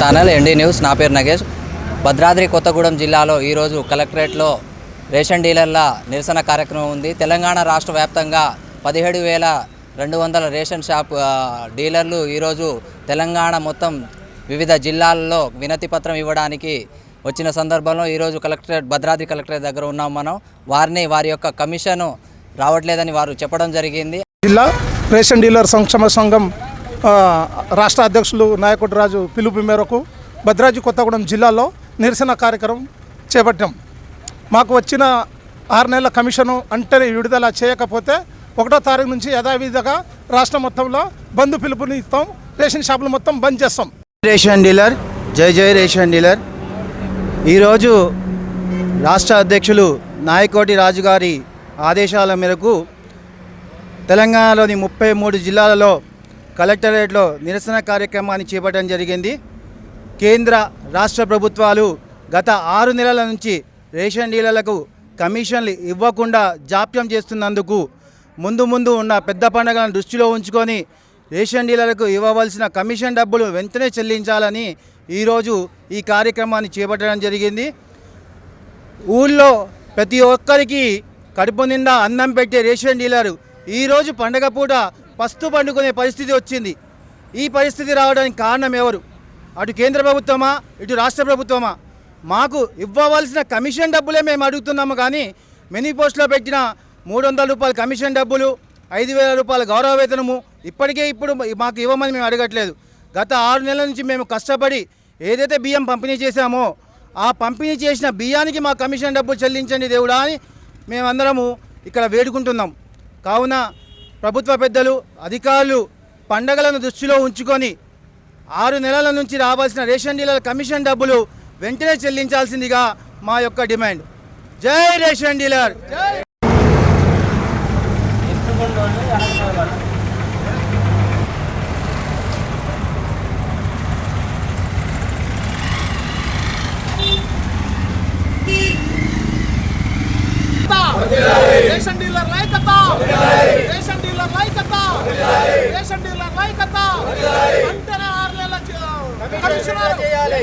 Channel ND news. నా పేరు నగేష్. భద్రాద్రి కొత్తగూడెం జిల్లాలో ఈరోజు కలెక్టరేట్లో రేషన్ డీలర్ల నిరసన కార్యక్రమం ఉంది. తెలంగాణ రాష్ట్ర వ్యాప్తంగా పదిహేడు వేల రెండు వందల రేషన్ షాప్ డీలర్లు ఈరోజు తెలంగాణ మొత్తం వివిధ జిల్లాల్లో వినతి పత్రం ఇవ్వడానికి వచ్చిన సందర్భంలో ఈరోజు కలెక్టరేట్ భద్రాద్రి కలెక్టరేట్ దగ్గర ఉన్నాం మనం. వారిని వారి యొక్క కమిషను రావట్లేదని వారు చెప్పడం జరిగింది. జిల్లా రేషన్ డీలర్ సంక్షేమ సంఘం రాష్ట్ర అధ్యక్షులు నాయకుడిరాజు పిలుపు మేరకు భద్రాద్రి కొత్తగూడెం జిల్లాలో నిరసన కార్యక్రమం చేపట్టాం. మాకు వచ్చిన ఆరు నెలల కమిషను అంటే విడుదల చేయకపోతే ఒకటో తారీఖు నుంచి యథావిధిగా రాష్ట్రం మొత్తంలో బంద్ పిలుపుని ఇస్తాం. రేషన్ షాపులు మొత్తం బంద్ చేస్తాం. రేషన్ డీలర్ జై జై రేషన్ డీలర్. ఈరోజు రాష్ట్ర అధ్యక్షులు నాయకోటి రాజు గారి ఆదేశాల మేరకు తెలంగాణలోని ముప్పై మూడు జిల్లాలలో కలెక్టరేట్లో నిరసన కార్యక్రమాన్ని చేపట్టడం జరిగింది. కేంద్ర రాష్ట్ర ప్రభుత్వాలు గత ఆరు నెలల నుంచి రేషన్ డీలర్లకు కమిషన్లు ఇవ్వకుండా జాప్యం చేస్తున్నందుకు ముందు ముందు ఉన్న పెద్ద పండుగలను దృష్టిలో ఉంచుకొని రేషన్ డీలర్లకు ఇవ్వవలసిన కమిషన్ డబ్బులు వెంటనే చెల్లించాలని ఈరోజు ఈ కార్యక్రమాన్ని చేపట్టడం జరిగింది. ఊళ్ళో ప్రతి ఒక్కరికి కడుపు నిండా అన్నం పెట్టే రేషన్ డీలరు ఈరోజు పండగ పూట పస్తు పండుకునే పరిస్థితి వచ్చింది. ఈ పరిస్థితి రావడానికి కారణం ఎవరు? అటు కేంద్ర ప్రభుత్వమా? ఇటు రాష్ట్ర ప్రభుత్వమా? మాకు ఇవ్వవలసిన కమిషన్ డబ్బులే మేము అడుగుతున్నాము కానీ మెనీ పోస్ట్లో పెట్టిన మూడు వందల రూపాయల కమిషన్ డబ్బులు ఐదు వేల రూపాయల గౌరవ వేతనము ఇప్పటికే ఇప్పుడు మాకు ఇవ్వమని మేము అడగట్లేదు. గత ఆరు నెలల నుంచి మేము కష్టపడి ఏదైతే బియ్యం పంపిణీ చేశామో ఆ పంపిణీ చేసిన బియ్యానికి మా కమిషన్ డబ్బులు చెల్లించండి దేవుడా అని మేమందరము ఇక్కడ వేడుకుంటున్నాం. కావున ప్రభుత్వ పెద్దలు అధికారులు పండగలను దృష్టిలో ఉంచుకొని ఆరు నెలల నుంచి రావాల్సిన రేషన్ డీలర్ కమిషన్ డబ్బులు వెంటనే చెల్లించాల్సిందిగా మా యొక్క డిమాండ్ జై రేషన్ డీలర్ Yeah డీలర్ లైకత రేషన్ డీలర్ లైకత రేషన్ చేయాలి.